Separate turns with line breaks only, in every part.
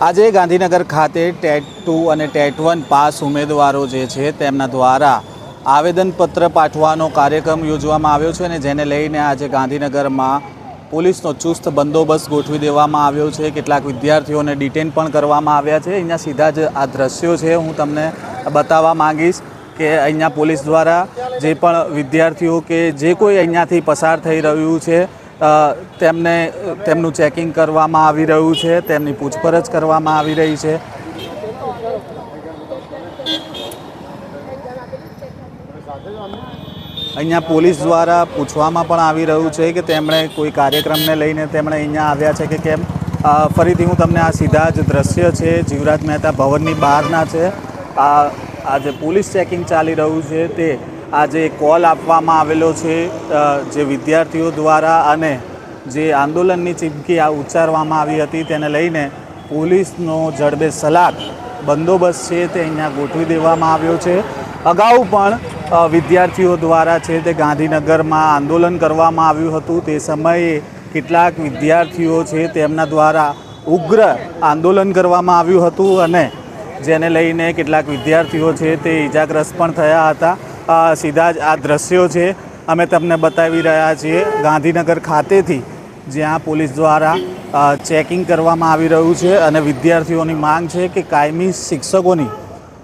આજે ગાંધીનગર ખાતે TET two અને ટેટ વન પાસ ઉમેદવારો જે છે તેમના દ્વારા આવેદનપત્ર પાઠવાનો કાર્યક્રમ યોજવામાં આવ્યો છે અને જેને લઈને આજે ગાંધીનગરમાં પોલીસનો ચુસ્ત બંદોબસ્ત ગોઠવી દેવામાં આવ્યો છે. કેટલાક વિદ્યાર્થીઓને ડિટેન પણ કરવામાં આવ્યા છે. અહીંયા સીધા જ આ દ્રશ્યો છે. હું તમને બતાવવા માંગીશ કે અહીંયા પોલીસ દ્વારા જે પણ વિદ્યાર્થીઓ કે જે કોઈ અહીંયાથી પસાર થઈ રહ્યું છે તેમને, તેમનું ચેકિંગ કરવામાં આવી રહ્યું છે, તેમની પૂછપરછ કરવામાં આવી રહી છે. અહીંયા પોલીસ દ્વારા પૂછવામાં પણ આવી રહ્યું છે કે તેમણે કોઈ કાર્યક્રમને લઈને તેમણે અહીંયા આવ્યા છે કે કેમ. ફરીથી હું તમને આ સીધા જ દ્રશ્ય છે, જીવરાજ મહેતા ભવનની બહારના છે. આ આ જે પોલીસ ચેકિંગ ચાલી રહ્યું છે તે આજે કોલ આપવામાં આવેલો છે જે વિદ્યાર્થીઓ દ્વારા અને જે આંદોલનની ચીમકી આ ઉચ્ચારવામાં આવી હતી, તેને લઈને પોલીસનો જડબે સલાક બંદોબસ્ત છે તે અહીંયા ગોઠવી દેવામાં આવ્યો છે. અગાઉ પણ વિદ્યાર્થીઓ દ્વારા છે તે ગાંધીનગરમાં આંદોલન કરવામાં આવ્યું હતું. તે સમયે કેટલાક વિદ્યાર્થીઓ છે તેમના દ્વારા ઉગ્ર આંદોલન કરવામાં આવ્યું હતું અને જેને લઈને કેટલાક વિદ્યાર્થીઓ છે તે ઈજાગ્રસ્ત પણ થયા હતા. સીધા જ આ દ્રશ્યો છે. અમે તમને બતાવી રહ્યા છીએ ગાંધીનગર ખાતેથી, જ્યાં પોલીસ દ્વારા ચેકિંગ કરવામાં આવી રહ્યું છે અને વિદ્યાર્થીઓની માંગ છે કે કાયમી શિક્ષકોની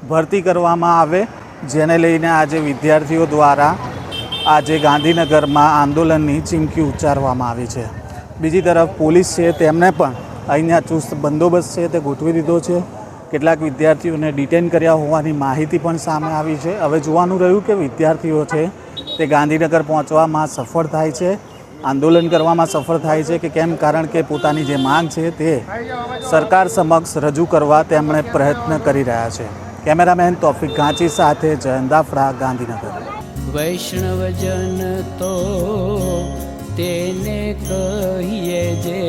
ભરતી કરવામાં આવે, જેને લઈને આજે વિદ્યાર્થીઓ દ્વારા આજે ગાંધીનગરમાં આંદોલનની ચીમકી ઉચ્ચારવામાં આવી છે. બીજી તરફ પોલીસ છે, તેમને પણ અહીંયા ચુસ્ત બંદોબસ્ત છે, તે ગોઠવી દીધો છે. કેટલાક વિદ્યાર્થીઓને ડિટેન કર્યા હોવાની માહિતી પણ સામે આવી છે. હવે જોવાનું રહ્યું કે વિદ્યાર્થીઓ છે તે ગાંધીનગર પહોંચવામાં સફળ થાય છે, આંદોલન કરવામાં સફળ થાય છે કે કેમ? કારણ કે પોતાની જે માંગ છે તે સરકાર સમક્ષ રજૂ કરવા તેમણે પ્રયત્ન કરી રહ્યા છે. કેમેરામેન તોફિક ગાંચી સાથે જયંદાફડા, ગાંધીનગર.
વૈષ્ણવજન તો તેને કહીએ જે